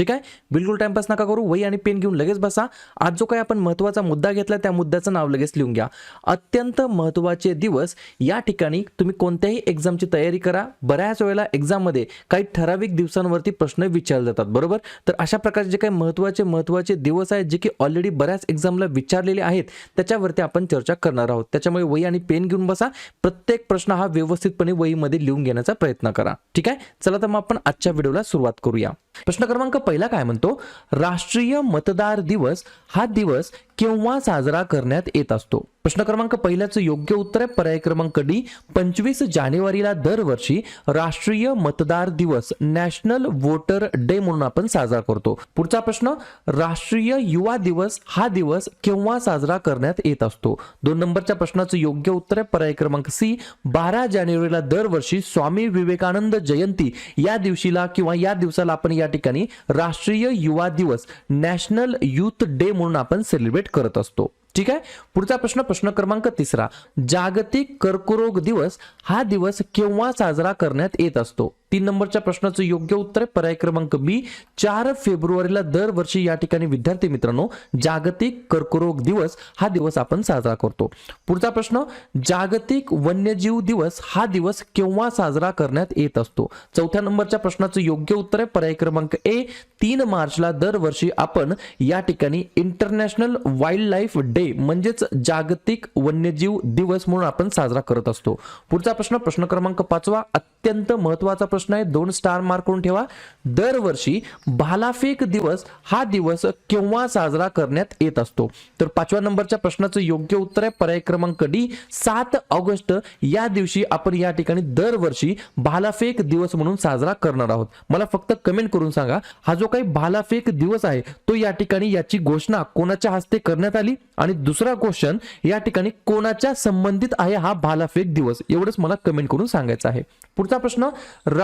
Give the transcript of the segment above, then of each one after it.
ठीक आहे? बिलकुल टाइमपास नका करू. वही आणि पेन घेऊन लगेच बसा. आज जो काही आपण महत्त्वाचा मुद्दा घेतला त्या मुद्द्याचं नाव लगेच लिहून घ्या. अत्यंत महत्त्वाचे दिवस या ठिकाणी तुम्ही कोणत्याही एक्झामची तयारी करा. बऱ्याच वेळेला एक्झाममध्ये काही ठराविक दिवसांवरती प्रश्न विचारले जातात. बरोबर? तर अशा प्रकारचे जे काही महत्त्वाचे महत्त्वाचे दिवस आहेत जे की ऑलरेडी बऱ्याच एक्झामला विचारलेले आहेत त्याच्यावरती आपण चर्चा करणार आहोत. त्याच्यामुळे वही आणि पेन घेऊन बसा. प्रत्येक प्रश्न हा व्यवस्थितपणे वहीमध्ये लिहून घेण्याचा प्रयत्न करा. ठीक आहे? चला तर मग आपण आजच्या व्हिडिओला सुरुवात करूया. प्रश्न क्रमांक पहिला काय म्हणतो? राष्ट्रीय मतदार दिवस हा दिवस केव्हा साजरा करण्यात येत असतो? प्रश्न क्रमांक पहिल्याचं योग्य उत्तर आहे. पर्याय क्रमांक डी पंचवीस जानेवारीला दरवर्षी राष्ट्रीय मतदार दिवस नॅशनल वोटर डे म्हणून आपण साजरा करतो. पुढचा प्रश्न राष्ट्रीय युवा दिवस हा दिवस केव्हा साजरा करण्यात येत असतो? दोन नंबरच्या प्रश्नाचं योग्य उत्तर आहे. पर्याय क्रमांक सी बारा जानेवारीला दरवर्षी स्वामी विवेकानंद जयंती या दिवशीला किंवा या दिवसाला आपण या ठिकाणी राष्ट्रीय युवा दिवस नॅशनल युथ डे म्हणून आपण सेलिब्रेट करत असतो. ठीक आहे? पुढचा प्रश्न प्रश्न क्रमांक तिसरा. जागतिक कर्करोग दिवस हा दिवस केव्हा साजरा करण्यात येत असतो? तीन नंबरच्या प्रश्नाचं योग्य उत्तर आहे. पर्याय क्रमांक बी चार फेब्रुवारीला दरवर्षी या ठिकाणी विद्यार्थी मित्रांनो जागतिक कर्करोग दिवस हा दिवस आपण साजरा करतो. पुढचा प्रश्न जागतिक वन्यजीव दिवस हा दिवस केव्हा साजरा करण्यात येत असतो? चौथ्या नंबरच्या प्रश्नाचं योग्य उत्तर आहे. पर्याय क्रमांक ए तीन मार्चला दरवर्षी आपण या ठिकाणी इंटरनॅशनल वाईल्ड लाईफ डे म्हणजेच जागतिक वन्यजीव दिवस म्हणून आपण साजरा करत असतो. पुढचा प्रश्न प्रश्न क्रमांक पाचवा अत्यंत महत्त्वाचा प्रश्न प्रश्न आहे दोन स्टार मार्क करून ठेवा. दरवर्षी भालाफेक दिवस हा दिवस केव्हा साजरा करण्यात येत असतो? तर पाचव्या नंबरच्या प्रश्नाचं योग्य उत्तर आहे पर्याय क्रमांक डी. सात ऑगस्ट या दिवशी आपण या ठिकाणी दरवर्षी भालाफेक दिवस म्हणून साजरा करणार आहोत. मला फक्त कमेंट करून सांगा हा जो काही भालाफेक दिवस आहे तो या ठिकाणी याची घोषणा कोणाच्या हस्ते करण्यात आली? आणि दुसरा क्वेश्चन या ठिकाणी कोणाच्या संबंधित आहे हा भालाफेक दिवस? एवढंच मला कमेंट करून सांगायचं आहे. पुढचा प्रश्न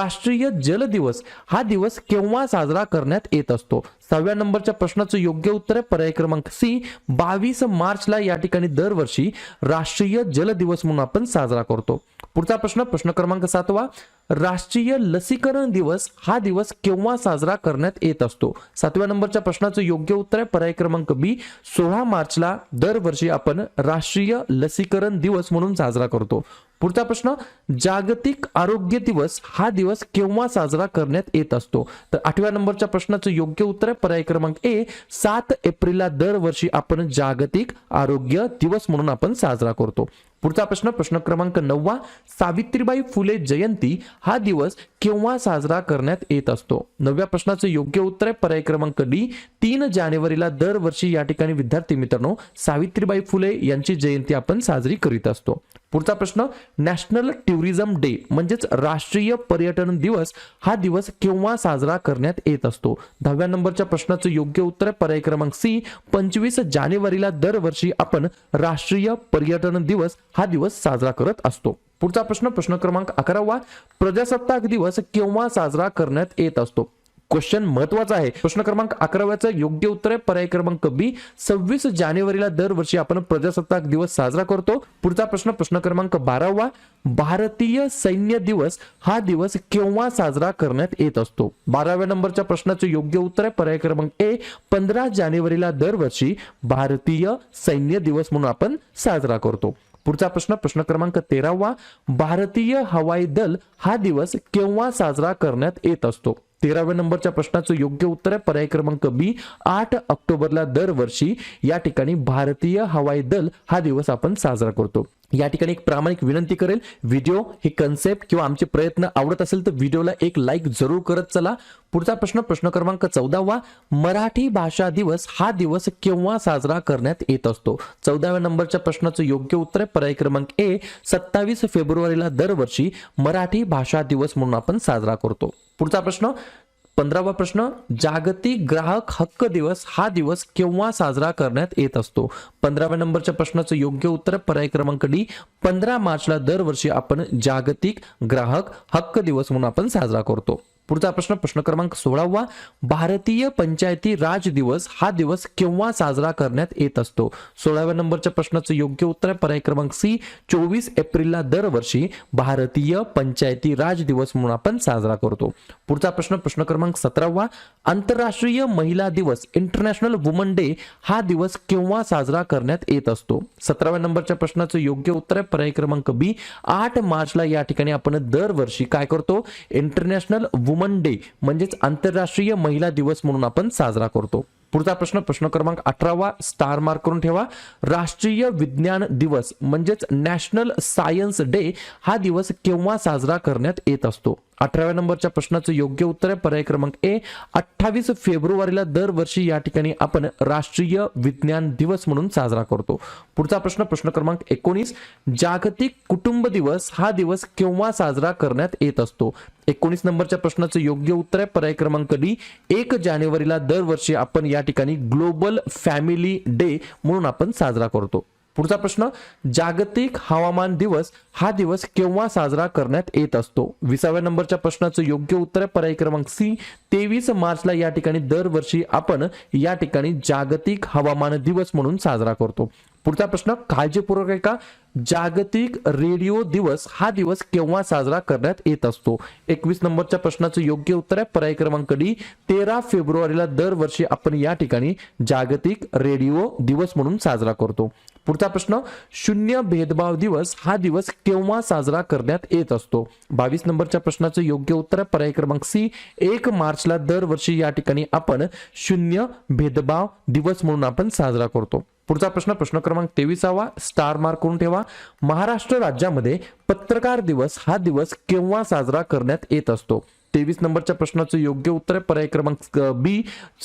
राष्ट्रीय जल दिवस. हा दिवस केव्हा साजरा करण्यात येत असतो? सहाव्या नंबरच्या प्रश्नाचं योग्य उत्तर आहे पर्याय क्रमांक सी. बावीस मार्चला या ठिकाणी दरवर्षी राष्ट्रीय जल दिवस म्हणून आपण साजरा करतो. पुढचा प्रश्न प्रश्न क्रमांक सातवा. राष्ट्रीय लसीकरण दिवस हा दिवस केव्हा साजरा करण्यात येत असतो? सातव्या नंबरच्या प्रश्नाचं योग्य उत्तर आहे पर्याय क्रमांक बी. सोळा मार्चला दरवर्षी आपण राष्ट्रीय लसीकरण दिवस म्हणून साजरा करतो. पुढचा प्रश्न जागतिक आरोग्य दिवस हा दिवस केव्हा साजरा करण्यात येत असतो? तर आठव्या नंबरच्या प्रश्नाचं योग्य उत्तर आहे. पर्याय क्रमांक ए सात एप्रिलला दरवर्षी आपण जागतिक आरोग्य दिवस म्हणून आपण साजरा करतो. पुढचा प्रश्न प्रश्न क्रमांक नववा सावित्रीबाई फुले जयंती हा दिवस केव्हा साजरा करण्यात येत असतो? नवव्या प्रश्नाचं योग्य उत्तर आहे. पर्याय क्रमांक डी तीन जानेवारीला दरवर्षी या ठिकाणी विद्यार्थी मित्रांनो सावित्रीबाई फुले यांची जयंती आपण साजरी करीत असतो. पुढचा प्रश्न नॅशनल टुरिझम डे म्हणजेच राष्ट्रीय पर्यटन दिवस हा दिवस केव्हा साजरा करण्यात येत असतो? दहाव्या नंबरच्या प्रश्नाचं योग्य उत्तर पर्याय क्रमांक सी पंचवीस जानेवारीला दरवर्षी आपण राष्ट्रीय पर्यटन दिवस हा दिवस साजरा करत असतो. पुढचा प्रश्न प्रश्न क्रमांक अकरावा प्रजासत्ताक दिवस केव्हा साजरा करण्यात येत असतो? क्वेश्चन महत्त्वाचा आहे. प्रश्न क्रमांक अकराव्याचं योग्य उत्तर आहे. पर्याय क्रमांक बी सव्वीस जानेवारीला दरवर्षी आपण प्रजासत्ताक दिवस साजरा करतो. पुढचा प्रश्न प्रश्न क्रमांक बारावा भारतीय सैन्य दिवस हा दिवस केव्हा साजरा करण्यात येत असतो? बाराव्या नंबरच्या प्रश्नाचं योग्य उत्तर आहे. पर्याय क्रमांक ए पंधरा जानेवारीला दरवर्षी भारतीय सैन्य दिवस म्हणून आपण साजरा करतो. पुढचा प्रश्न प्रश्न क्रमांक तेरावा भारतीय हवाई दल हा दिवस केव्हा साजरा करण्यात येत असतो? तेराव्या नंबरच्या प्रश्नाचं योग्य उत्तर आहे. पर्याय क्रमांक बी आठ ऑक्टोबरला दरवर्षी या ठिकाणी भारतीय हवाई दल हा दिवस आपण साजरा करतो. या ठिकाणी एक प्रामाणिक विनंती करेल व्हिडिओ हे कन्सेप्ट किंवा आमचे प्रयत्न आवडत असेल तर व्हिडिओला एक लाईक जरूर करत चला. पुढचा प्रश्न प्रश्न क्रमांक चौदावा मराठी भाषा दिवस हा दिवस केव्हा साजरा करण्यात येत असतो? चौदाव्या नंबरच्या प्रश्नाचं योग्य उत्तर आहे. पर्याय क्रमांक ए सत्तावीस फेब्रुवारीला दरवर्षी मराठी भाषा दिवस म्हणून आपण साजरा करतो. पुढचा प्रश्न पंधरावा प्रश्न जागतिक ग्राहक हक्क दिवस हा दिवस केव्हा साजरा करण्यात येत असतो? पंधराव्या नंबरच्या प्रश्नाचं योग्य उत्तर पर्याय क्रमांक डी पंधरा मार्चला दरवर्षी आपण जागतिक ग्राहक हक्क दिवस म्हणून आपण साजरा करतो. पुढचा प्रश्न प्रश्न क्रमांक सोळावा. भारतीय पंचायती राज दिवस हा दिवस केव्हा साजरा करण्यात येत असतो? सोळाव्या नंबरच्या प्रश्नाचं योग्य उत्तर आहे पर्याय क्रमांक सी चोवीस एप्रिलला दरवर्षी भारतीय पंचायती राज दिवस म्हणून आपण साजरा करतो. पुढचा प्रश्न प्रश्न क्रमांक सतरावा. आंतरराष्ट्रीय महिला दिवस इंटरनॅशनल वुमन डे हा दिवस केव्हा साजरा करण्यात येत असतो? सतराव्या नंबरच्या प्रश्नाचं योग्य उत्तर आहे पर्याय क्रमांक बी आठ मार्चला या ठिकाणी आपण दरवर्षी काय करतो? इंटरनॅशनल वुमन डे म्हणजेच आंतरराष्ट्रीय महिला दिवस म्हणून आपण साजरा करतो. पुढचा प्रश्न प्रश्न क्रमांक अठरावा स्टार मार्क करून ठेवा. राष्ट्रीय विज्ञान दिवस म्हणजेच नॅशनल सायन्स डे हा दिवस केव्हा साजरा करण्यात येत असतो? अठराव्या नंबरच्या प्रश्नाचं योग्य उत्तर आहे. पर्याय क्रमांक ए अठ्ठावीस फेब्रुवारीला दरवर्षी या ठिकाणी आपण राष्ट्रीय विज्ञान दिवस म्हणून साजरा करतो. पुढचा प्रश्न प्रश्न क्रमांक एकोणीस जागतिक कुटुंब दिवस हा दिवस केव्हा साजरा करण्यात येत असतो? एकोणीस नंबरच्या प्रश्नाचं योग्य उत्तर आहे. पर्याय क्रमांक डी एक जानेवारीला दरवर्षी आपण या ठिकाणी ग्लोबल फॅमिली डे म्हणून आपण साजरा करतो. पुढचा प्रश्न जागतिक हवामान दिवस हा दिवस केव्हा साजरा करण्यात येत असतो? विसाव्या नंबरच्या प्रश्नाचं योग्य उत्तर आहे पर्याय क्रमांक सी. तेवीस मार्चला या ठिकाणी दरवर्षी आपण या ठिकाणी जागतिक हवामान दिवस म्हणून साजरा करतो. पुढचा प्रश्न काळजीपूर्वक आहे का जागतिक रेडिओ दिवस हा दिवस केव्हा साजरा करण्यात येत असतो? एकवीस नंबरच्या प्रश्नाचं योग्य उत्तर आहे पर्याय क्रमांक डी. तेरा फेब्रुवारीला दरवर्षी आपण या ठिकाणी जागतिक रेडिओ दिवस म्हणून साजरा करतो. पुढचा प्रश्न शून्य भेदभाव दिवस हा दिवस केव्हा साजरा करण्यात येत असतो? बावीस नंबरच्या प्रश्नाचं योग्य उत्तर पर्याय क्रमांक सी एक मार्चला दरवर्षी या ठिकाणी आपण शून्य भेदभाव दिवस म्हणून आपण साजरा करतो. पुढचा प्रश्न प्रश्न क्रमांक तेवीसावा स्टार मार्क करून ठेवा. महाराष्ट्र राज्यामध्ये पत्रकार दिवस हा दिवस केव्हा साजरा करण्यात येत असतो? तेवीस नंबरच्या प्रश्नाचं योग्य उत्तर आहे. पर्याय क्रमांक बी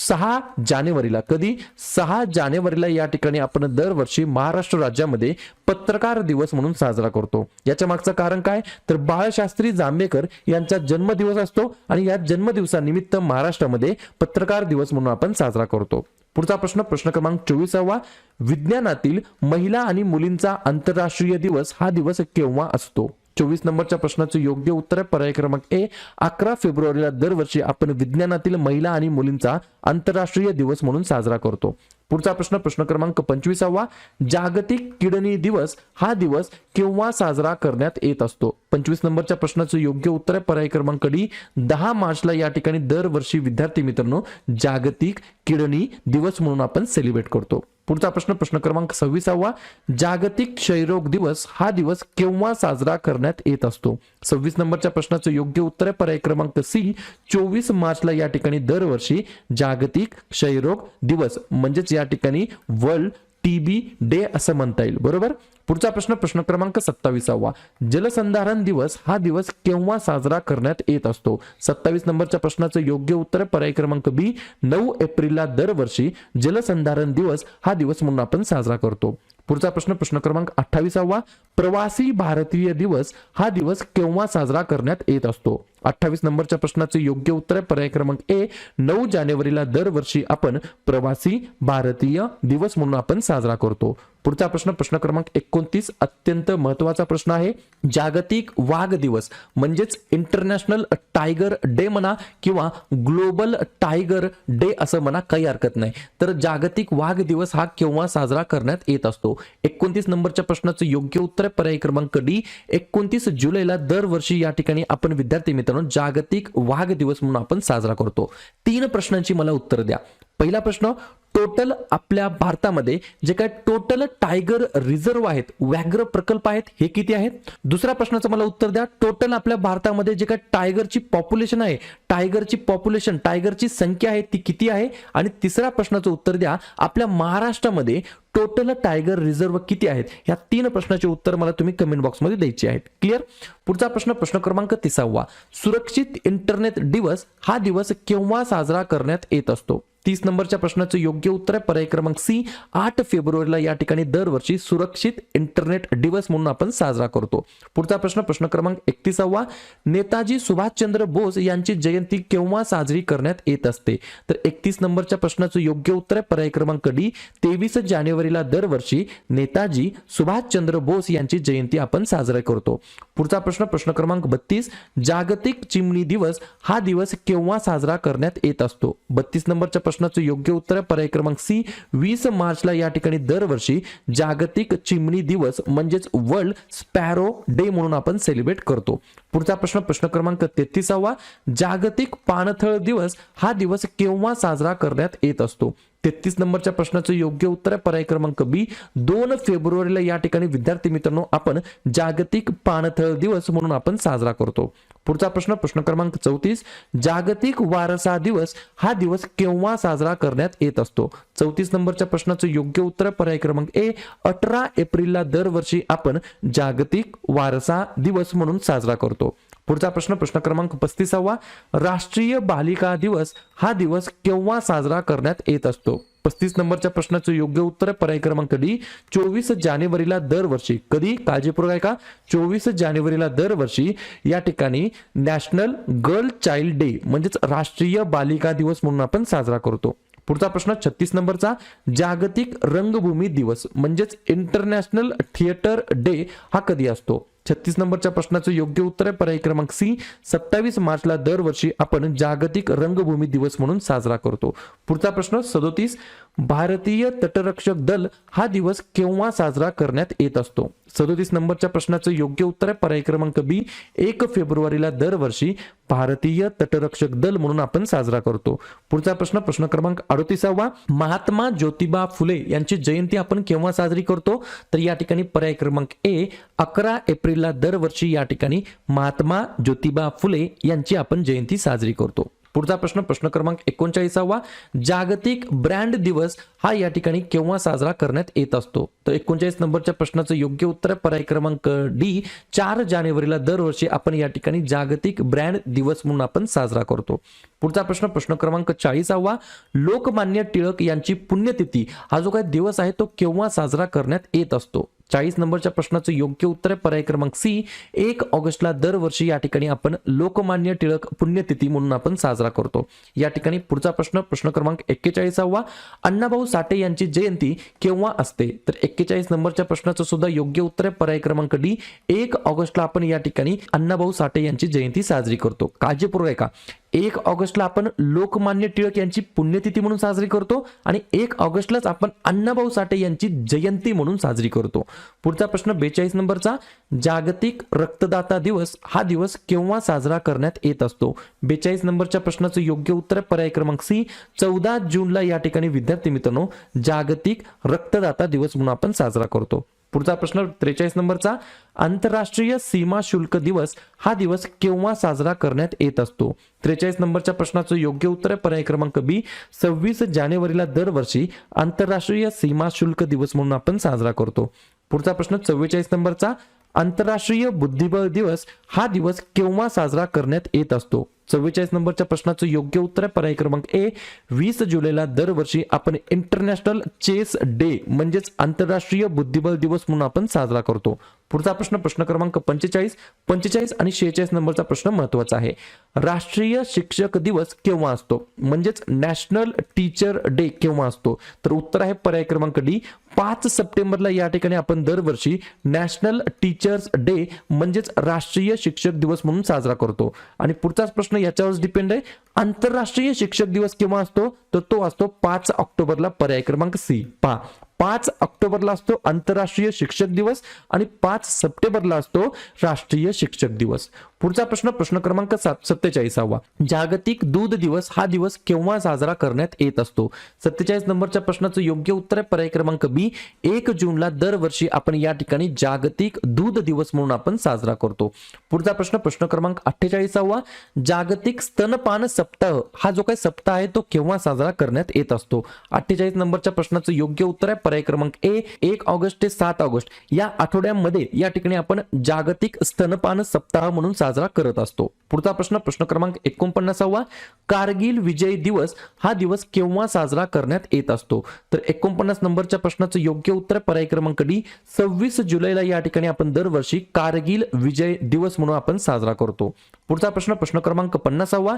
सहा जानेवारीला. कधी? सहा जानेवारीला या ठिकाणी आपण दरवर्षी महाराष्ट्र राज्यामध्ये पत्रकार दिवस म्हणून साजरा करतो. याच्या मागचं कारण काय? तर बाळशास्त्री जांभेकर यांचा जन्मदिवस असतो आणि या जन्मदिवसानिमित्त महाराष्ट्रामध्ये पत्रकार दिवस म्हणून आपण साजरा करतो. पुढचा प्रश्न प्रश्न क्रमांक चोवीसावा. विज्ञानातील महिला आणि मुलींचा आंतरराष्ट्रीय दिवस हा दिवस केव्हा असतो? चोवीस नंबरच्या प्रश्नाचं योग्य उत्तर आहे. पर्याय क्रमांक ए अकरा फेब्रुवारीला दरवर्षी आपण विज्ञानातील महिला आणि मुलींचा आंतरराष्ट्रीय दिवस म्हणून साजरा करतो. पुढचा प्रश्न प्रश्न क्रमांक पंचवीसावा जागतिक किडनी दिवस हा दिवस केव्हा साजरा करण्यात येत असतो? पंचवीस नंबरच्या प्रश्नाचं योग्य उत्तर आहे. पर्याय क्रमांक डी दहा मार्चला या ठिकाणी दरवर्षी विद्यार्थी मित्रांनो जागतिक किडनी दिवस म्हणून आपण सेलिब्रेट करतो. पुढचा प्रश्न प्रश्न क्रमांक सव्वीसावा. जागतिक क्षयरोग दिवस हा दिवस केव्हा साजरा करण्यात येत असतो? सव्वीस नंबरच्या प्रश्नाचं योग्य उत्तर आहे. पर्याय क्रमांक सी चोवीस मार्चला या ठिकाणी दरवर्षी जागतिक क्षयरोग दिवस म्हणजेच या ठिकाणी वर्ल्ड टीबी डे असं म्हणता येईल. बरोबर? पुढचा प्रश्न प्रश्न क्रमांक सत्तावीसावा. जलसंधारण दिवस हा दिवस केव्हा साजरा करण्यात येत असतो? सत्तावीस नंबरच्या प्रश्नाचं योग्य उत्तर पर्याय क्रमांक बी नऊ एप्रिलला दरवर्षी जलसंधारण दिवस हा दिवस म्हणून आपण साजरा करतो. पुढचा प्रश्न प्रश्न क्रमांक अठ्ठावीसावा. प्रवासी भारतीय दिवस हा दिवस केव्हा साजरा करण्यात येत असतो? अठ्ठावीस नंबरच्या प्रश्नाचे योग्य उत्तर आहे. पर्याय क्रमांक ए नऊ जानेवारीला दरवर्षी आपण प्रवासी भारतीय दिवस म्हणून आपण साजरा करतो. पुढचा प्रश्न प्रश्न क्रमांक एकोणतीस अत्यंत महत्त्वाचा प्रश्न आहे. जागतिक वाघ दिवस म्हणजेच इंटरनॅशनल टायगर डे म्हणा किंवा ग्लोबल टायगर डे असं म्हणा काही हरकत नाही. तर जागतिक वाघ दिवस हा केव्हा साजरा करण्यात येत असतो? एकोणतीस नंबरच्या प्रश्नाचं योग्य उत्तर आहे. पर्याय क्रमांक डी. एकोणतीस जुलैला दरवर्षी या ठिकाणी आपण विद्यार्थी मित्रांनो जागतिक वाघ दिवस म्हणून आपण साजरा करतो. तीन प्रश्नांची मला उत्तर द्या. पहिला प्रश्न टोटल आपल्या भारतामध्ये जे काय टोटल टायगर रिझर्व आहेत व्याघ्र प्रकल्प आहेत हे किती आहेत? दुसऱ्या प्रश्नाचं मला उत्तर द्या. टोटल आपल्या भारतामध्ये जे काय टायगरची पॉप्युलेशन आहे टायगरची पॉप्युलेशन टायगरची संख्या आहे ती किती आहे? आणि तिसऱ्या प्रश्नाचं उत्तर द्या. आपल्या महाराष्ट्रामध्ये टोटल टायगर रिझर्व किती आहेत? या तीन प्रश्नाचे उत्तर मला तुम्ही कमेंट बॉक्समध्ये द्यायचे आहेत. क्लिअर? पुढचा प्रश्न प्रश्न क्रमांक तिसावा. सुरक्षित इंटरनेट दिवस हा दिवस केव्हा साजरा करण्यात येत असतो? तीस नंबरच्या प्रश्नाचं योग्य उत्तर आहे. पर्याय क्रमांक सी आठ फेब्रुवारीला या ठिकाणी दरवर्षी सुरक्षित इंटरनेट दिवस म्हणून आपण साजरा करतो. पुढचा प्रश्न प्रश्न क्रमांक एकतीसावा. नेताजी सुभाषचंद्र बोस यांची जयंती केव्हा साजरी करण्यात येत असते? तर एकतीस नंबरच्या प्रश्नाचं योग्य उत्तर आहे. पर्याय क्रमांक डी तेवीस जानेवारीला दरवर्षी नेताजी सुभाषचंद्र बोस यांची जयंती आपण साजरा करतो. पुढचा प्रश्न प्रश्न क्रमांक बत्तीस. जागतिक चिमणी दिवस हा दिवस केव्हा साजरा करण्यात येत असतो? बत्तीस नंबरच्या प्रश्नाचं योग्य उत्तर आहे. पर्याय क्रमांक सी वीस मार्चला या ठिकाणी दरवर्षी जागतिक चिमणी दिवस म्हणजेच वर्ल्ड स्पॅरो डे म्हणून आपण सेलिब्रेट करतो. पुढचा प्रश्न प्रश्न क्रमांक तेहतीसावा. जागतिक पाणथळ दिवस हा दिवस केव्हा साजरा करण्यात येत असतो? तेहतीस नंबरच्या प्रश्नाचं योग्य उत्तर आहे. पर्याय क्रमांक बी. दोन फेब्रुवारीला या ठिकाणी विद्यार्थी मित्रांनो आपण जागतिक पाणथळ दिवस म्हणून आपण साजरा करतो. पुढचा प्रश्न प्रश्न क्रमांक चौतीस. जागतिक वारसा दिवस हा दिवस केव्हा साजरा करण्यात येत असतो? चौतीस नंबरच्या प्रश्नाचं योग्य उत्तर पर्याय क्रमांक ए. अठरा एप्रिलला दरवर्षी आपण जागतिक वारसा दिवस म्हणून साजरा करतो. पुढचा प्रश्न प्रश्न क्रमांक पस्तीसावा. राष्ट्रीय बालिका दिवस हा दिवस केव्हा साजरा करण्यात येत असतो? पस्तीस नंबरच्या प्रश्नाचं योग्य उत्तर आहे पर्याय क्रमांक डी. चोवीस जानेवारीला दरवर्षी. कधी? काळजीपूर्वक आहे का चोवीस जानेवारीला दरवर्षी या ठिकाणी नॅशनल गर्ल चाइल्ड डे म्हणजेच राष्ट्रीय बालिका दिवस म्हणून आपण साजरा करतो. पुढचा प्रश्न छत्तीस नंबरचा. जागतिक रंगभूमी दिवस म्हणजेच इंटरनॅशनल थिएटर डे हा कधी असतो? छत्तीस नंबरच्या प्रश्नाचं योग्य उत्तर आहे. पर्याय क्रमांक सी सत्तावीस मार्चला दरवर्षी आपण जागतिक रंगभूमी दिवस म्हणून साजरा करतो. पुढचा प्रश्न सदोतीस भारतीय तटरक्षक दल हा दिवस केव्हा साजरा करण्यात येत असतो? सदोतीस नंबरच्या प्रश्नाचं योग्य उत्तर आहे. पर्याय क्रमांक बी एक फेब्रुवारीला दरवर्षी भारतीय तटरक्षक दल म्हणून आपण साजरा करतो. पुढचा प्रश्न प्रश्न क्रमांक अडोतीसावा महात्मा ज्योतिबा फुले यांची जयंती आपण केव्हा साजरी करतो? तर या ठिकाणी पर्याय क्रमांक ए अकरा एप्रिल एप्रिलला दरवर्षी या ठिकाणी महात्मा ज्योतिबा फुले यांची आपण जयंती साजरी करतो. पुढचा प्रश्न प्रश्न क्रमांक एकोणचाळीसावा. जागतिक ब्रँड दिवस हा या ठिकाणी केव्हा साजरा करण्यात येत असतो? तर एकोणचाळीस नंबरच्या प्रश्नाचं योग्य उत्तर पर्याय क्रमांक डी. चार जानेवारीला दरवर्षी आपण या ठिकाणी जागतिक ब्रँड दिवस म्हणून आपण साजरा करतो. पुढचा प्रश्न प्रश्न क्रमांक चाळीसावा. लोकमान्य टिळक यांची पुण्यतिथी हा जो काही दिवस आहे तो केव्हा साजरा करण्यात येत असतो? चाळीस नंबरच्या प्रश्नाचं योग्य उत्तर आहे. पर्याय क्रमांक सी एक ऑगस्टला दरवर्षी या ठिकाणी आपण लोकमान्य टिळक पुण्यतिथी म्हणून आपण साजरा करतो. या ठिकाणी पुढचा प्रश्न प्रश्न क्रमांक एक्केचाळीसावा. अण्णाभाऊ साठे यांची जयंती केव्हा असते? तर एक्केचाळीस नंबरच्या प्रश्नाचं सुद्धा योग्य उत्तर आहे. पर्याय क्रमांक डी एक ऑगस्टला आपण या ठिकाणी अण्णाभाऊ साठे यांची जयंती साजरी करतो. काळजीपूर्वक आहे का एक ऑगस्टला आपण लोकमान्य टिळक यांची पुण्यतिथी म्हणून साजरी करतो आणि एक ऑगस्टलाच आपण अण्णाभाऊ साठे यांची जयंती म्हणून साजरी करतो. पुढचा प्रश्न बेचाळीस नंबरचा जागतिक रक्तदाता दिवस हा दिवस केव्हा साजरा करण्यात येत असतो? बेचाळीस नंबरच्या प्रश्नाचं योग्य उत्तर पर्याय क्रमांक सी चौदा जूनला या ठिकाणी विद्यार्थी मित्रांनो जागतिक रक्तदाता दिवस म्हणून आपण साजरा करतो. पुढचा प्रश्न त्रेचाळीस नंबरचा आंतरराष्ट्रीय सीमा शुल्क दिवस हा दिवस केव्हा साजरा करण्यात येत असतो? त्रेचाळीस नंबरच्या प्रश्नाचं योग्य उत्तर आहे पर्याय क्रमांक बी. सव्वीस जानेवारीला दरवर्षी आंतरराष्ट्रीय सीमा शुल्क दिवस म्हणून आपण साजरा करतो. पुढचा प्रश्न चव्वेचाळीस नंबरचा आंतरराष्ट्रीय बुद्धिबळ दिवस हा दिवस केव्हा साजरा करण्यात येत असतो? चव्वेचाळीस नंबरच्या प्रश्नाचं योग्य उत्तर आहे. पर्याय क्रमांक ए वीस जुलैला दरवर्षी आपण इंटरनॅशनल चेस डे म्हणजेच आंतरराष्ट्रीय बुद्धिबळ दिवस म्हणून आपण साजरा करतो. पुढचा प्रश्न प्रश्न क्रमांक पंचेचाळीस पंचेचाळीस आणि शेहेचाळीस नंबरचा प्रश्न महत्त्वाचा आहे. राष्ट्रीय शिक्षक दिवस केव्हा असतो? म्हणजेच नॅशनल टीचर डे केव्हा असतो? तर उत्तर आहे पर्याय क्रमांक डी पाच सप्टेंबरला या ठिकाणी आपण दरवर्षी नॅशनल टीचर्स डे म्हणजेच राष्ट्रीय शिक्षक दिवस म्हणून साजरा करतो. आणि पुढचाच प्रश्न याच्यावर डिपेंड आहे. आंतरराष्ट्रीय शिक्षक दिवस केव्हा असतो? तर तो असतो पाच ऑक्टोबरला पर्याय क्रमांक सी पा. पाच ऑक्टोबरला असतो आंतरराष्ट्रीय शिक्षक दिवस आणि पाच सप्टेंबरला असतो राष्ट्रीय शिक्षक दिवस. पुढचा प्रश्न प्रश्न क्रमांक सात सत्तेचाळीसावा. जागतिक दूध दिवस हा दिवस केव्हा साजरा करण्यात येत असतो? सत्तेचाळीस नंबरच्या प्रश्नाचं योग्य उत्तर आहे. पर्याय क्रमांक बी. एक जूनला दरवर्षी आपण या ठिकाणी जागतिक दूध दिवस म्हणून आपण साजरा करतो. पुढचा प्रश्न प्रश्न क्रमांक अठ्ठेचाळीसावा. जागतिक स्तनपान सप्ताह हा जो काही सप्ताह आहे तो केव्हा साजरा करण्यात येत असतो? अठ्ठेचाळीस नंबरच्या प्रश्नाचं योग्य उत्तर आहे. पर्याय क्रमांक ए एक ऑगस्ट ते सात ऑगस्ट. या आठवड्यामध्ये या ठिकाणी आपण जागतिक स्तनपान सप्ताह म्हणून साजरा करत असतो. पुढचा प्रश्न प्रश्न क्रमांक एकोणपन्नासावा कारगिल विजय दिवस हा दिवस केव्हा साजरा करण्यात येत असतो? तर एकोणपन्नास नंबरच्या प्रश्नाचं योग्य उत्तर पर्याय क्रमांक डी सव्वीस जुलैला या ठिकाणी आपण दरवर्षी कारगिल विजय दिवस म्हणून आपण साजरा करतो. पुढचा प्रश्न प्रश्न क्रमांक पन्नासावा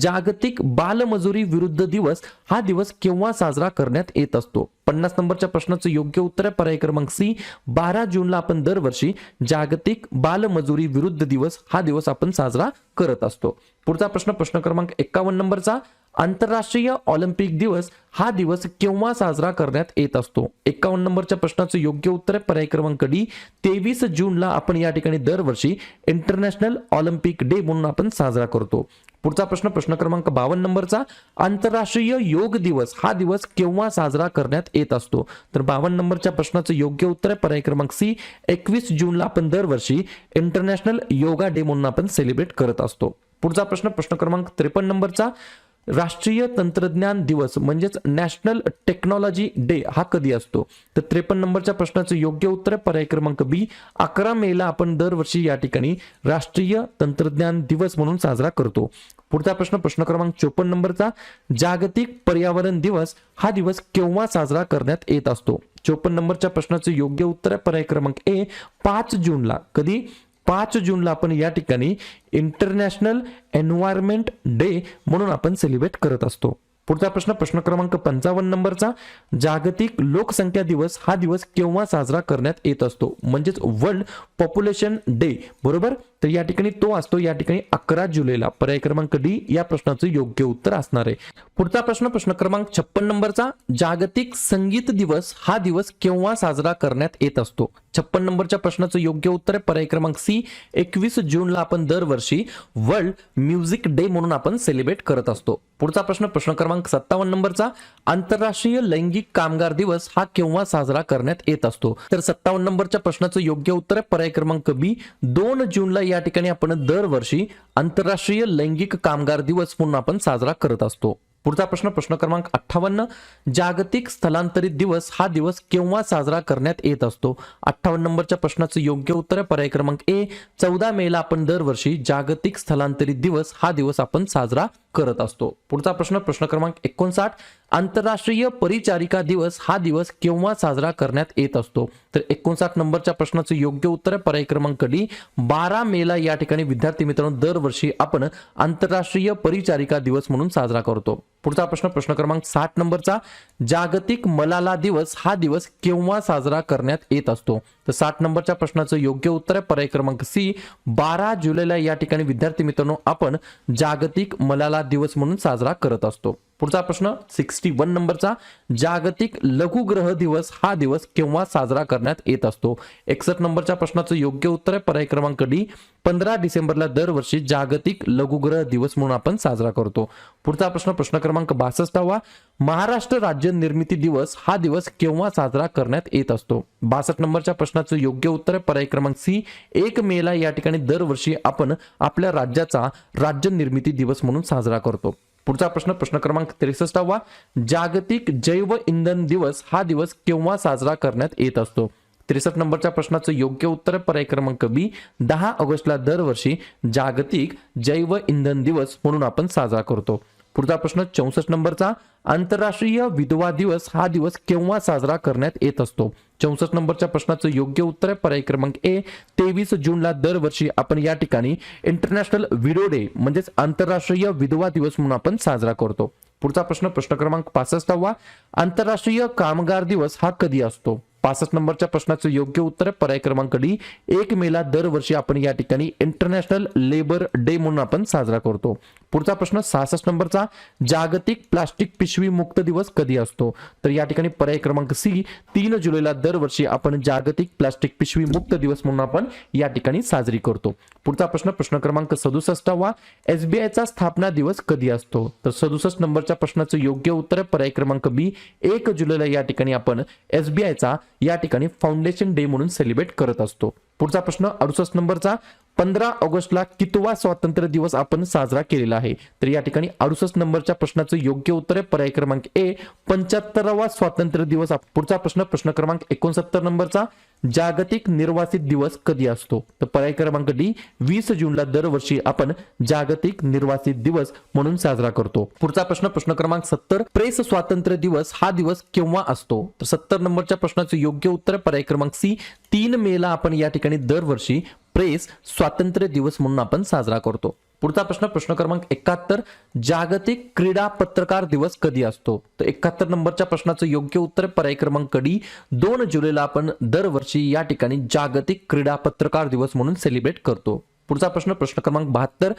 जागतिक बालमजुरी विरुद्ध दिवस हा दिवस केव्हा साजरा करण्यात येत असतो? पन्नास नंबरच्या प्रश्नाचं योग्य उत्तर आहे. पर्याय क्रमांक सी बारा जूनला आपण दरवर्षी जागतिक बालमजुरी विरुद्ध दिवस हा दिवस आपण साजरा करत असतो. पुढचा प्रश्न प्रश्न क्रमांक एकावन्न नंबरचा. आंतरराष्ट्रीय ऑलिम्पिक दिवस हा दिवस केव्हा साजरा करण्यात येत असतो? एकावन्न नंबरच्या प्रश्नाचं योग्य उत्तर आहे पर्याय क्रमांक डी. तेवीस जूनला आपण या ठिकाणी दरवर्षी इंटरनॅशनल ऑलिम्पिक डे म्हणून आपण साजरा करतो. पुढचा प्रश्न प्रश्न क्रमांक बावन्न नंबरचा. आंतरराष्ट्रीय योग दिवस हा दिवस केव्हा साजरा करण्यात येत असतो? तर बावन्न नंबरच्या प्रश्नाचं योग्य उत्तर आहे पर्याय क्रमांक सी. एकवीस जूनला आपण दरवर्षी इंटरनॅशनल योगा डे म्हणून आपण सेलिब्रेट करत असतो. पुढचा प्रश्न प्रश्न क्रमांक त्रेपन्न नंबरचा. राष्ट्रीय तंत्रज्ञान दिवस म्हणजेच नॅशनल टेक्नॉलॉजी डे हा कधी असतो? तर त्रेपन्न नंबरच्या प्रश्नाचं योग्य उत्तर पर्याय क्रमांक बी. अकरा मेला आपण दरवर्षी या ठिकाणी राष्ट्रीय तंत्रज्ञान दिवस म्हणून साजरा करतो. पुढचा प्रश्न प्रश्न क्रमांक चोपन्न नंबरचा. जागतिक पर्यावरण दिवस हा दिवस केव्हा साजरा करण्यात येत असतो? चोपन्न नंबरच्या प्रश्नाचं योग्य उत्तर पर्याय क्रमांक ए पाच जूनला. कधी? पाच जूनला आपण या ठिकाणी इंटरनॅशनल एन्व्हायरमेंट डे म्हणून आपण सेलिब्रेट करत असतो. पुढचा प्रश्न प्रश्न क्रमांक पंचावन्न नंबरचा. जागतिक लोकसंख्या दिवस हा दिवस केव्हा साजरा करण्यात येत असतो? म्हणजेच वर्ल्ड पॉप्युलेशन डे बरोबर? तर या ठिकाणी तो असतो या ठिकाणी अकरा जुलैला पर्याय क्रमांक डी या प्रश्नाचं योग्य उत्तर असणार आहे. पुढचा प्रश्न प्रश्न क्रमांक छप्पन नंबरचा जागतिक संगीत दिवस हा दिवस केव्हा साजरा करण्यात येत असतो? छप्पन नंबरच्या प्रश्नाचं योग्य उत्तर आहे पर्याय क्रमांक सी एकवीस जूनला आपण दरवर्षी वर्ल्ड म्युझिक डे म्हणून आपण सेलिब्रेट करत असतो. पुढचा प्रश्न प्रश्न क्रमांक सत्तावन्न नंबरचा आंतरराष्ट्रीय लैंगिक कामगार दिवस हा केव्हा साजरा करण्यात येत असतो? तर सत्तावन्न नंबरच्या प्रश्नाचं योग्य उत्तर आहे पर्याय क्रमांक बी दोन जूनला या ठिकाणी आपण दरवर्षी आंतरराष्ट्रीय लैंगिक कामगार दिवस म्हणून आपण साजरा करत असतो. पुढचा प्रश्न प्रश्न क्रमांक अठ्ठावन्न. जागतिक स्थलांतरित दिवस हा दिवस केव्हा साजरा करण्यात येत असतो? अठ्ठावन्न नंबरच्या प्रश्नाचं योग्य उत्तर आहे. पर्याय क्रमांक ए. चौदा मेला आपण दरवर्षी जागतिक स्थलांतरित दिवस हा दिवस आपण साजरा करत असतो. पुढचा प्रश्न प्रश्न क्रमांक एकोणसाठ. आंतरराष्ट्रीय परिचारिका दिवस हा दिवस केव्हा साजरा करण्यात येत असतो? तर एकोणसाठ नंबरच्या प्रश्नाचं योग्य उत्तर आहे. पर्याय क्रमांक डी. बारा मेला या ठिकाणी विद्यार्थी मित्रांनो दरवर्षी आपण आंतरराष्ट्रीय परिचारिका दिवस म्हणून साजरा करतो. पुढचा प्रश्न प्रश्न क्रमांक साठ नंबरचा. जागतिक मलाला दिवस हा दिवस केव्हा साजरा करण्यात येत असतो? तर साठ नंबरच्या प्रश्नाचं योग्य उत्तर आहे. पर्याय क्रमांक सी. बारा जुलैला या ठिकाणी विद्यार्थी मित्रांनो आपण जागतिक मलाला दिवस म्हणून साजरा करत असतो. पुढचा प्रश्न सिक्स्टी वन नंबरचा जागतिक लघुग्रह दिवस हा दिवस केव्हा साजरा करण्यात येत असतो? एकसष्ट नंबरच्या प्रश्नाचं योग्य उत्तर आहे पर्याय क्रमांक डी. पंधरा डिसेंबरला दरवर्षी जागतिक लघुग्रह दिवस म्हणून आपण साजरा करतो. पुढचा प्रश्न प्रश्न क्रमांक बासष्टावा महाराष्ट्र राज्य निर्मिती दिवस हा दिवस केव्हा साजरा करण्यात येत असतो? बासष्ट नंबरच्या प्रश्नाचं योग्य उत्तर आहे पर्याय क्रमांक सी. एक मेला या ठिकाणी दरवर्षी आपण आपल्या राज्याचा राज्य निर्मिती दिवस म्हणून साजरा करतो. पुढचा प्रश्न प्रश्न क्रमांक त्रेसष्टावा. जागतिक जैव इंधन दिवस हा दिवस केव्हा साजरा करण्यात येत असतो? त्रेसष्ट नंबरच्या प्रश्नाचं योग्य उत्तर पर्याय क्रमांक बी. दहा ऑगस्टला दरवर्षी जागतिक जैव इंधन दिवस म्हणून आपण साजरा करतो. पुढचा प्रश्न चौसष्ट नंबरचा आंतरराष्ट्रीय विधवा दिवस हा दिवस केव्हा साजरा करण्यात येत असतो? चौसष्ट नंबरच्या प्रश्नाचं योग्य उत्तर आहे पर्याय क्रमांक ए तेवीस जूनला दरवर्षी आपण या ठिकाणी इंटरनॅशनल विडो डे म्हणजेच आंतरराष्ट्रीय विधवा दिवस म्हणून आपण साजरा करतो. पुढचा प्रश्न प्रश्न क्रमांक पासष्टावा आंतरराष्ट्रीय कामगार दिवस हा कधी असतो? पासष्ट नंबरच्या प्रश्नाचं योग्य उत्तर आहे पर्याय क्रमांक डी एक मेला दरवर्षी आपण या ठिकाणी इंटरनॅशनल लेबर डे म्हणून आपण साजरा करतो. पुढचा प्रश्न सहासष्ट नंबरचा जागतिक प्लास्टिक पिशवी मुक्त दिवस कधी असतो? तर या ठिकाणी पर्याय क्रमांक सी तीन जुलैला दरवर्षी आपण जागतिक प्लास्टिक पिशवी मुक्त दिवस म्हणून आपण या ठिकाणी साजरी करतो. पुढचा प्रश्न प्रश्न क्रमांक सदुसष्टावा एसबीआयचा स्थापना दिवस कधी असतो? तर सदुसष्ट नंबरच्या प्रश्नाचं योग्य उत्तर आहे पर्याय क्रमांक बी एक जुलैला या ठिकाणी आपण एसबीआयचा या ठिकाणी फाउंडेशन डे म्हणून सेलिब्रेट करत असतो. पुढचा प्रश्न अडुसष्ट नंबरचा पंधरा ऑगस्टला कितवा स्वातंत्र्य दिवस आपण साजरा केलेला आहे? तर या ठिकाणी अडुसष्ट नंबरच्या प्रश्नाचं योग्य उत्तर आहे. पर्याय क्रमांक ए पंच्याहत्तरावा स्वातंत्र्य दिवस. पुढचा प्रश्न प्रश्न क्रमांक एकोणसत्तर नंबरचा जागतिक निर्वासित दिवस कधी असतो? तर पर्याय क्रमांक डी वीस जूनला दरवर्षी आपण जागतिक निर्वासित दिवस म्हणून साजरा करतो. पुढचा प्रश्न प्रश्न क्रमांक सत्तर प्रेस स्वातंत्र्य दिवस हा दिवस केव्हा असतो? तर सत्तर नंबरच्या प्रश्नाचं योग्य उत्तर पर्याय क्रमांक सी तीन मेला आपण या ठिकाणी दरवर्षी प्रेस स्वातंत्र्य दिवस म्हणून आपण साजरा करतो. पुढचा प्रश्न प्रश्न क्रमांक एकाहत्तर. जागतिक क्रीडा पत्रकार दिवस कधी असतो? तर एकाहत्तर नंबरच्या प्रश्नाचं योग्य उत्तर पर्याय क्रमांक डी. दोन जुलैला आपण दरवर्षी या ठिकाणी जागतिक क्रीडा पत्रकार दिवस म्हणून सेलिब्रेट करतो. पुढचा प्रश्न प्रश्न क्रमांक बहात्तर.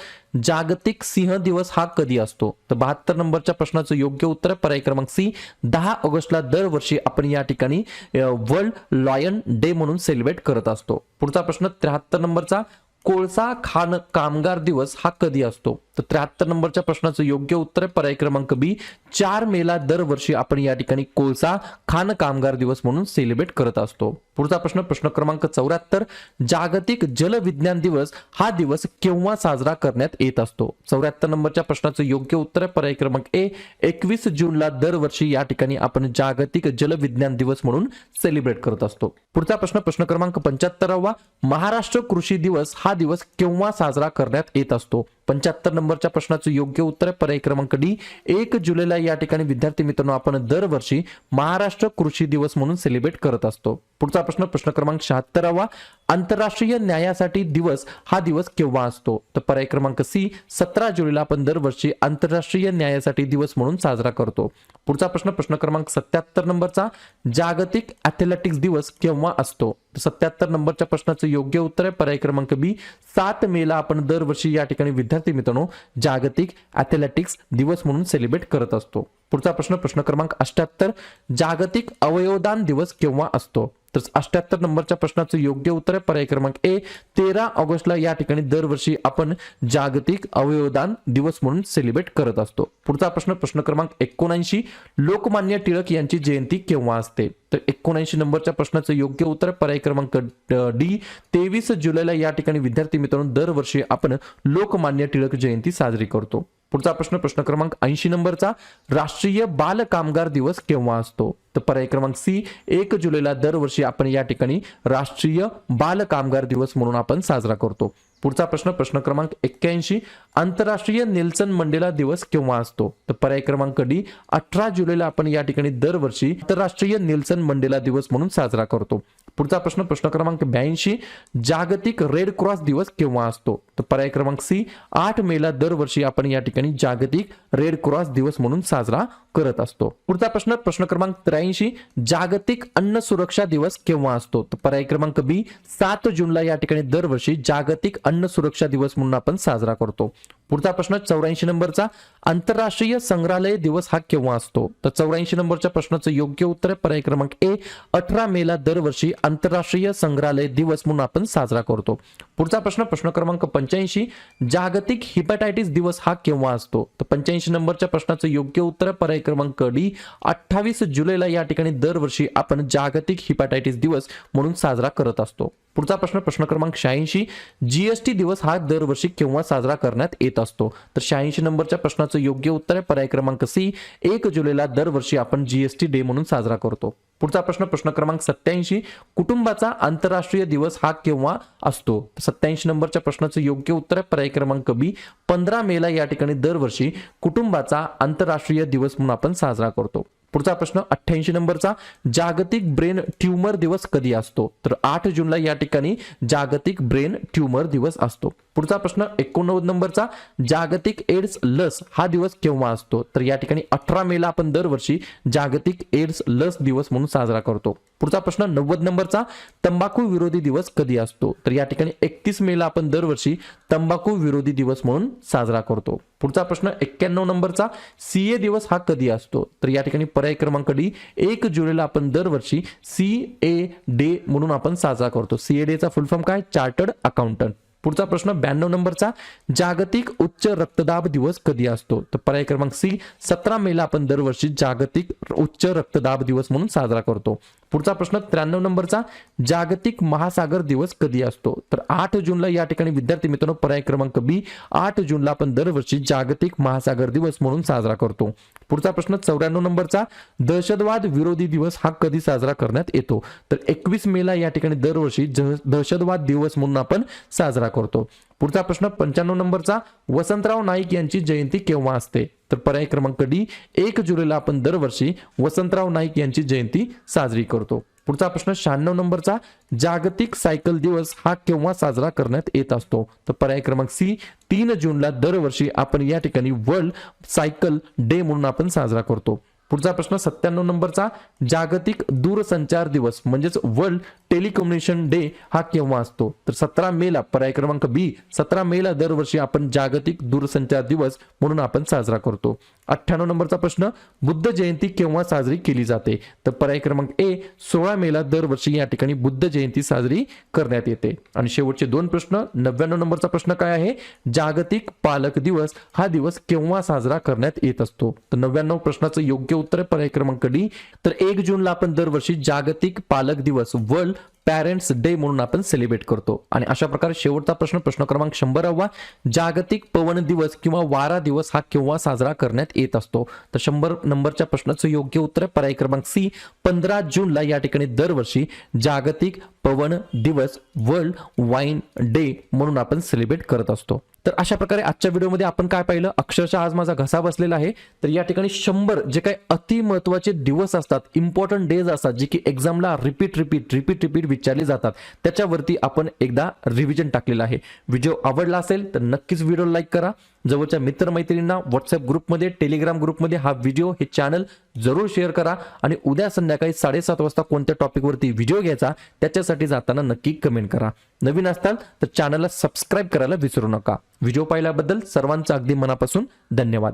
जागतिक सिंह दिवस हा कधी असतो? तर बहात्तर नंबरच्या प्रश्नाचं योग्य उत्तर पर्याय क्रमांक सी. दहा ऑगस्टला दरवर्षी आपण या ठिकाणी वर्ल्ड लॉयन डे म्हणून सेलिब्रेट करत असतो. पुढचा प्रश्न त्र्याहत्तर नंबरचा. कोळसा खाण कामगार दिवस हा कधी असतो? तर त्र्याहत्तर नंबरच्या प्रश्नाचं योग्य उत्तर आहे. पर्याय क्रमांक बी चार मेला दरवर्षी आपण या ठिकाणी कोळसा खाण कामगार दिवस म्हणून सेलिब्रेट करत असतो. पुढचा प्रश्न प्रश्न क्रमांक चौऱ्याहत्तर. जागतिक जलविज्ञान दिवस हा दिवस केव्हा साजरा करण्यात येत असतो? चौऱ्याहत्तर नंबरच्या प्रश्नाचं योग्य उत्तर आहे पर्याय क्रमांक ए एकवीस जूनला दरवर्षी या ठिकाणी आपण जागतिक जलविज्ञान दिवस म्हणून सेलिब्रेट करत असतो. पुढचा प्रश्न प्रश्न क्रमांक पंच्याहत्तरावा. महाराष्ट्र कृषी दिवस हा दिवस केव्हा साजरा करण्यात येत असतो? पंच्याहत्तर नंबरच्या प्रश्नाचं योग्य उत्तर आहे. पर्याय क्रमांक डी. एक जुलैला या ठिकाणी विद्यार्थी मित्रांनो आपण दरवर्षी महाराष्ट्र कृषी दिवस म्हणून सेलिब्रेट करत असतो. पुढचा प्रश्न प्रश्न क्रमांक शहात्तरावा. आंतरराष्ट्रीय न्यायासाठी दिवस हा दिवस केव्हा असतो? तर पर्याय क्रमांक सी. सतरा जुलैला आपण दरवर्षी आंतरराष्ट्रीय न्यायासाठी दिवस म्हणून साजरा करतो. पुढचा प्रश्न प्रश्न क्रमांक सत्याहत्तर नंबरचा जागतिक ॲथलेटिक्स दिवस केव्हा असतो? सत्याहत्तर नंबरच्या प्रश्नाचं योग्य उत्तर आहे. पर्याय क्रमांक बी सात मेला आपण दरवर्षी या ठिकाणी विद्यार्थी मित्रांनो जागतिक ॲथलेटिक्स दिवस म्हणून सेलिब्रेट करत असतो. पुढचा प्रश्न प्रश्न क्रमांक अष्ट्याहत्तर जागतिक अवयवदान दिवस केव्हा असतो? तर अष्ट्याहत्तर नंबरच्या प्रश्नाचं योग्य उत्तर आहे. पर्याय क्रमांक ए तेरा ऑगस्टला या ठिकाणी दरवर्षी आपण जागतिक अवयवदान दिवस म्हणून सेलिब्रेट करत असतो. पुढचा प्रश्न प्रश्न क्रमांक एकोणऐंशी लोकमान्य टिळक यांची जयंती केव्हा असते? तर एकोणऐंशी नंबरच्या प्रश्नाचं योग्य उत्तर पर्याय क्रमांक डी तेवीस जुलैला या ठिकाणी विद्यार्थी मित्रांनो दरवर्षी आपण लोकमान्य टिळक जयंती साजरी करतो. पुढचा प्रश्न प्रश्न क्रमांक ऐंशी नंबरचा. राष्ट्रीय बाल कामगार दिवस केव्हा असतो? तर पर्याय क्रमांक सी एक जुलैला दरवर्षी आपण या ठिकाणी राष्ट्रीय बाल कामगार दिवस म्हणून आपण साजरा करतो. पुढचा प्रश्न प्रश्न क्रमांक एक्क्याऐंशी. आंतरराष्ट्रीय नेल्सन मंडेला दिवस केव्हा असतो? तर पर्याय क्रमांक डी अठरा जुलैला आपण या ठिकाणी दरवर्षी आंतरराष्ट्रीय नेल्सन मंडेला दिवस म्हणून साजरा करतो. पुढचा प्रश्न प्रश्न क्रमांक ब्याऐंशी. जागतिक रेड क्रॉस दिवस केव्हा असतो? तर पर्याय क्रमांक सी आठ मेला दरवर्षी आपण या ठिकाणी जागतिक रेड क्रॉस दिवस म्हणून साजरा करत असतो. पुढचा प्रश्न प्रश्न क्रमांक त्र्याऐंशी जागतिक अन्न सुरक्षा दिवस केव्हा असतो? तर पर्याय क्रमांक बी सात जूनला या ठिकाणी दरवर्षी जागतिक अन्न सुरक्षा दिवस म्हणून आपण साजरा करतो. पुढचा प्रश्न चौऱ्याऐंशी नंबरचा आंतरराष्ट्रीय संग्रहालय दिवस हा केव्हा असतो? तर चौऱ्याऐंशी नंबरच्या प्रश्नाचं योग्य उत्तर आहे पर्याय क्रमांक ए अठरा मेला दरवर्षी आंतरराष्ट्रीय संग्रहालय दिवस म्हणून आपण साजरा करतो. पुढचा प्रश्न प्रश्न क्रमांक पंच्याऐंशी जागतिक हिपॅटायटिस दिवस हा केव्हा असतो? तर पंच्याऐंशी नंबरच्या प्रश्नाचं योग्य उत्तर पर्याय क्रमांक डी अठ्ठावीस जुलैला या ठिकाणी दरवर्षी आपण जागतिक हिपॅटायटिस दिवस म्हणून साजरा करत असतो. पुढचा प्रश्न प्रश्न क्रमांक शहाऐंशी. जीएसटी दिवस हा दरवर्षी केव्हा साजरा करण्यात येत असतो? तर शहाऐंशी नंबरच्या प्रश्नाचं योग्य उत्तर आहे. पर्याय क्रमांक सी. एक जुलैला दरवर्षी आपण जीएसटी डे म्हणून साजरा करतो. पुढचा प्रश्न प्रश्न क्रमांक सत्याऐंशी कुटुंबाचा आंतरराष्ट्रीय दिवस हा केव्हा असतो? सत्याऐंशी नंबरच्या प्रश्नाचं योग्य उत्तर आहे. पर्याय क्रमांक बी. पंधरा मेला या ठिकाणी दरवर्षी कुटुंबाचा आंतरराष्ट्रीय दिवस म्हणून आपण साजरा करतो. पुढचा प्रश्न अठ्ठ्याऐंशी नंबरचा जागतिक ब्रेन ट्यूमर दिवस कधी असतो? तर आठ जूनला या ठिकाणी जागतिक ब्रेन ट्यूमर दिवस असतो. पुढचा प्रश्न एकोणनव्वद नंबरचा जागतिक एड्स लस हा दिवस केव्हा असतो? तर या ठिकाणी अठरा मेला आपण दरवर्षी जागतिक एड्स लस दिवस म्हणून साजरा करतो. पुढचा प्रश्न नव्वद नंबरचा तंबाखू विरोधी दिवस कधी असतो? तर या ठिकाणी एकतीस मेला आपण दरवर्षी तंबाखू विरोधी दिवस म्हणून साजरा करतो. पुढचा प्रश्न एक्क्याण्णव नंबरचा सी ए दिवस हा कधी असतो? तर या ठिकाणी पर्याय क्रमांक डी एक जुलैला आपण दरवर्षी सी ए डे म्हणून आपण साजरा करतो. सी ए डेचा फुल फॉर्म काय? Chartered accountant. पुढचा प्रश्न ब्याण्णव नंबरचा जागतिक उच्च रक्तदाब दिवस कधी असतो? तर पर्याय क्रमांक सी सतरा मेला आपण दरवर्षी जागतिक उच्च रक्तदाब दिवस म्हणून साजरा करतो. पुढचा प्रश्न त्र्याण्णव नंबरचा जागतिक महासागर दिवस कधी असतो? तर आठ जूनला या ठिकाणी विद्यार्थी मित्रांनो पर्याय क्रमांक बी आठ जूनला आपण दरवर्षी जागतिक महासागर दिवस म्हणून साजरा करतो. पुढचा प्रश्न चौऱ्याण्णव नंबरचा दहशतवाद विरोधी दिवस हा कधी साजरा करण्यात येतो? तर एकवीस मेला या ठिकाणी दरवर्षी ज- दहशतवाद दिवस म्हणून आपण साजरा करतो. पुढचा प्रश्न पंच्याण्णव नंबरचा. वसंतराव नाईक यांची जयंती केव्हा असते? तर पर्याय क्रमांक डी एक जुलैला आपण दरवर्षी वसंतराव नाईक यांची जयंती साजरी करतो. पुढचा प्रश्न शहाण्णव नंबरचा जागतिक सायकल दिवस हा केव्हा साजरा करण्यात येत असतो? तर पर्याय क्रमांक सी तीन जूनला दरवर्षी आपण या ठिकाणी वर्ल्ड सायकल डे म्हणून आपण साजरा करतो. पुढचा प्रश्न सत्त्याण्णव नंबरचा जागतिक दूरसंचार दिवस म्हणजेच वर्ल्ड टेलिकम्युनिकेशन डे हा केव्हा असतो? तर सतरा मेला पर्याय क्रमांक बी सतरा मेला दरवर्षी आपण जागतिक दूरसंचार दिवस म्हणून आपण साजरा करतो. अठ्ठ्याण्णव नंबरचा प्रश्न बुद्ध जयंती केव्हा साजरी केली जाते? तर पर्याय क्रमांक ए सोळा मेला दरवर्षी या ठिकाणी बुद्ध जयंती साजरी करण्यात येते. आणि शेवटचे दोन प्रश्न नव्याण्णव नंबरचा प्रश्न काय आहे? जागतिक पालक दिवस हा दिवस केव्हा साजरा करण्यात येत असतो? तर नव्याण्णव प्रश्नाचं योग्य उत्तर आहे पर्याय क्रमांक डी. तर एक जूनला आपण दरवर्षी जागतिक पालक दिवस वर्ल्ड पॅरेंट्स डे म्हणून आपण सेलिब्रेट करतो. आणि अशा प्रकारे शेवटचा प्रश्न प्रश्न क्रमांक शंभरावा जागतिक पवन दिवस किंवा वारा दिवस हा केव्हा साजरा करण्यात येत असतो? तर शंभर नंबरच्या प्रश्नाचं योग्य उत्तर पर्याय क्रमांक सी. पंधरा जूनला या ठिकाणी दरवर्षी जागतिक पवन दिवस वर्ल्ड वाईन डे म्हणून आपण सेलिब्रेट करत असतो. तर अशा प्रकारे आजच्या व्हिडिओमध्ये आपण काय पाहिलं? अक्षरशः आज माझा घसा बसलेला आहे. तर या ठिकाणी शंभर जे काही अतिमहत्वाचे दिवस असतात इम्पॉर्टंट डेज असतात जे की एक्झामला रिपीट रिपीट रिपीट रिपीट विचारले जातात त्याच्यावरती आपण एकदा रिव्हिजन टाकलेलं आहे. व्हिडिओ आवडला असेल तर नक्कीच व्हिडिओ लाईक करा. जवळच्या मित्रमैत्रिणींना व्हॉट्सअप ग्रुपमध्ये टेलिग्राम ग्रुपमध्ये हा व्हिडिओ हे चॅनल जरूर शेअर करा आणि उद्या संध्याकाळी साडेसात वाजता कोणत्या टॉपिकवरती व्हिडिओ घ्यायचा त्याच्यासाठी जाताना नक्की कमेंट करा. नवीन असताल तर चॅनलला सबस्क्राईब करायला विसरू नका. व्हिडिओ पाहिल्याबद्दल सर्वांचा अगदी मनापासून धन्यवाद.